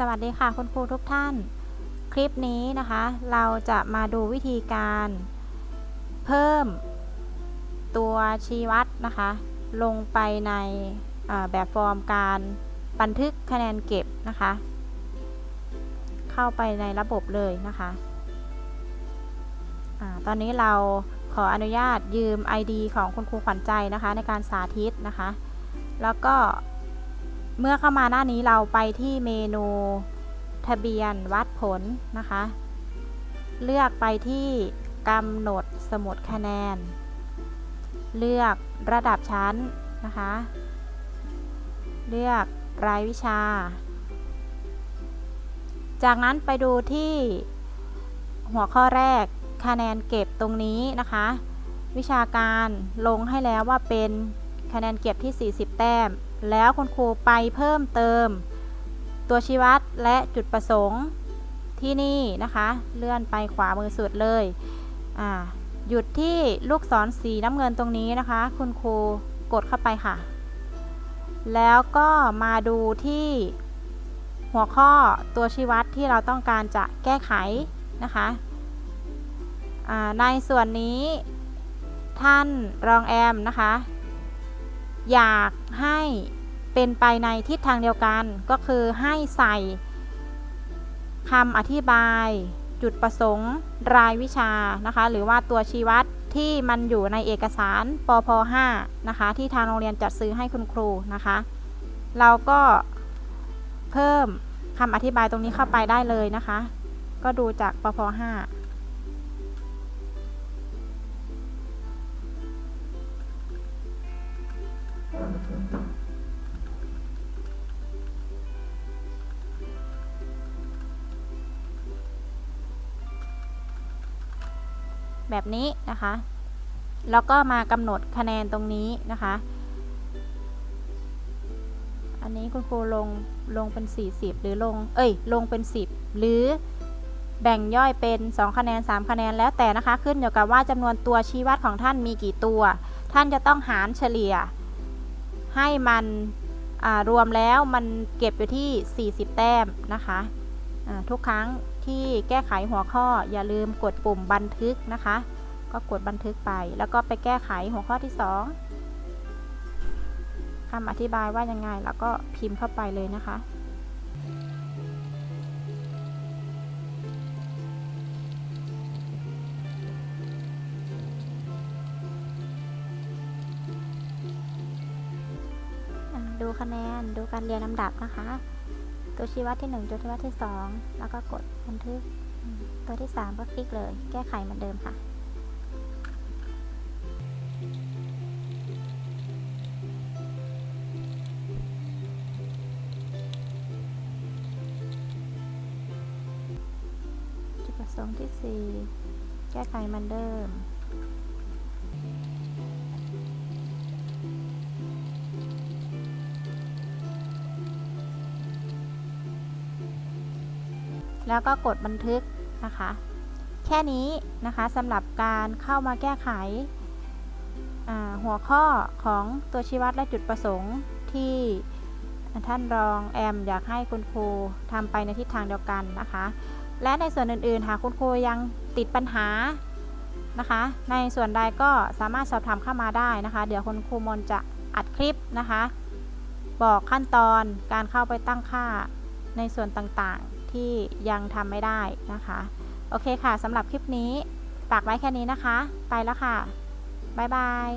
สวัสดีค่ะคุณครูทุกท่าน คลิปนี้นะคะ เราจะมาดูวิธีการเพิ่มตัวชี้วัดนะคะ ลงไปในแบบฟอร์มการบันทึกคะแนนเก็บนะคะ เข้าไปในระบบเลยนะคะอตอนนี้เราขออนุญาตยืม ID ของคุณครูขวัญใจนะคะ ในการสาธิตนะคะ แล้วก็ เมื่อเข้ามาหน้านี้เราไปที่เมนูทะเบียนวัดผลนะคะ เลือกไปที่กำหนดสมุดคะแนน เลือกระดับชั้นนะคะ เลือกรายวิชา จากนั้นไปดูที่หัวข้อแรกคะแนนเก็บตรงนี้นะคะ วิชาการลงให้แล้วว่าเป็นคะแนนเก็บที่ 40 แต้ม แล้วคุณครูไปเพิ่มเติม ตัวชี้วัดและจุดประสงค์ที่นี่นะคะ เลื่อนไปขวามือสุดเลยหยุดที่ลูกศรสีน้ำเงินตรงนี้นะคะ คุณครูกดเข้าไปค่ะ แล้วก็มาดูที่หัวข้อตัวชี้วัดที่เราต้องการจะแก้ไขนะคะในส่วนนี้ท่านรองแอมนะคะ อยากให้เป็นไปในทิศทางเดียวกัน ก็คือให้ใส่คำอธิบาย จุดประสงค์ รายวิชานะคะ หรือว่าตัวชี้วัดที่มันอยู่ในเอกสารปพ5นะคะ ที่ทางโรงเรียนจัดซื้อให้คุณครูนะคะ เราก็เพิ่มคำอธิบายตรงนี้เข้าไปได้เลยนะคะ ก็ดูจากปพ5 แบบนี้นะคะ แล้วก็มากำหนดคะแนนตรงนี้นะคะ อันนี้คุณครูลงลงเป็น 40 หรือลง เอ้ย ลงเป็น 10 หรือแบ่งย่อยเป็น 2 คะแนน 3 คะแนนแล้วแต่นะคะ ขึ้นอยู่กับว่าจำนวนตัวชี้วัดของท่านมีกี่ตัว ท่านจะต้องหารเฉลี่ย ให้มันรวมแล้วมันเก็บอยู่ที่ 40 แต้มนะคะทุกครั้งที่แก้ไขหัวข้ออย่าลืมกดปุ่มบันทึกนะคะ ก็กดบันทึกไป แล้วก็ไปแก้ไขหัวข้อที่ 2คำอธิบายว่ายังไงแล้วก็พิมพ์เข้าไปเลยนะคะ ดูคะแนน ดูการเรียงลำดับนะคะ ตัวชี้วัดที่1ตัวชี้วัดที่ 2 แล้วก็กดบันทึก ตัวที่ 3 ก็คลิกเลย แก้ไขเหมือนเดิมค่ะ จุดประสงค์ที่ 4 แก้ไขเหมือนเดิม แล้วก็กดบันทึกนะคะ แค่นี้นะคะสำหรับการเข้ามาแก้ไขหัวข้อของตัวชี้วัดและจุดประสงค์ที่ท่านรองแอมอยากให้คุณครูทำไปในทิศทางเดียวกันนะคะ และในส่วนอื่นๆ หากคุณครูยังติดปัญหานะคะ ในส่วนใดก็สามารถสอบถามเข้ามาได้นะคะ เดี๋ยวคุณครูมนจะอัดคลิปนะคะ บอกขั้นตอนการเข้าไปตั้งค่าในส่วนต่างๆ ที่ยังทำไม่ได้นะคะ โอเคค่ะสำหรับคลิปนี้ฝากไว้แค่นี้นะคะ ไปแล้วค่ะ บ๊ายบาย